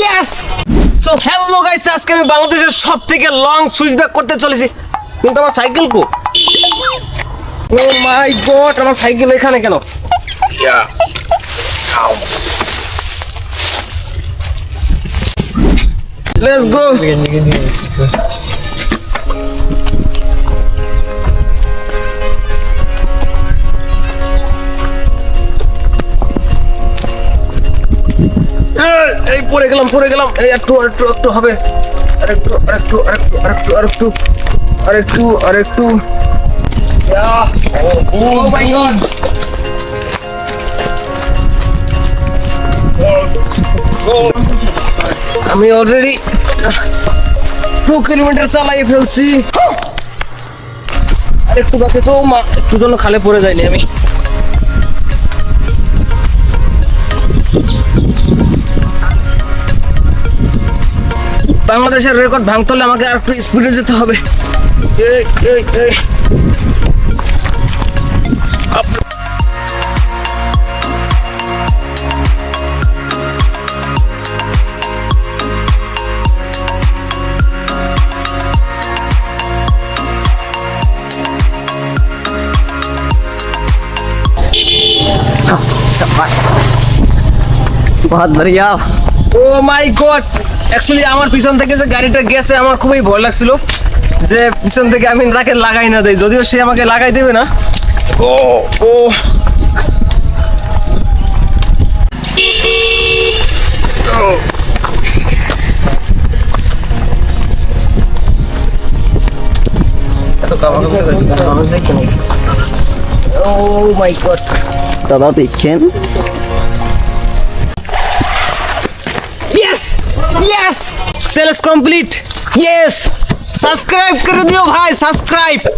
Yes so hello guys আজকে আমি বাংলাদেশের সব থেকে লং সুইচ ব্যাক করতে চলেছি। কিন্তু আমার সাইকেল কো? ও মাই গড আমার সাইকেল এখানে কেন? লেটস গো এই পড়ে গেলাম পড়ে গেলাম। এই, একটু আরেকটু একটু হবে। আরেকটু আরেকটু আরেকটু আরেকটু আরেকটু আরেকটু আরেকটু আমি অলরেডি টু কিলোমিটার চালাই ফেলছি। আরেকটু বাকি তো মা, একটু জন্য খালে পড়ে যায়নি আমি। বাংলাদেশের রেকর্ড ভাঙতে হলে আমাকে আর একটু স্পিডে যেতে হবে এই এই এই আপ- बहुत बढ़िया ও মাই গড। অ্যাকচুয়ালি আমার পিছন থেকে যে গাড়িটা গেছে আমার খুবই ভয় লাগছিল যে পিছন থেকে আমি তাকে লাগাই না দেই যদিও সে আমাকে লাগাই দেবে না। ও ও। এত কামাল করে গেছে, মানুষ দেখে নাকি? Oh my দাদা দেখেন। Yes sales complete yes subscribe कर दियो भाई सब्सक्राइब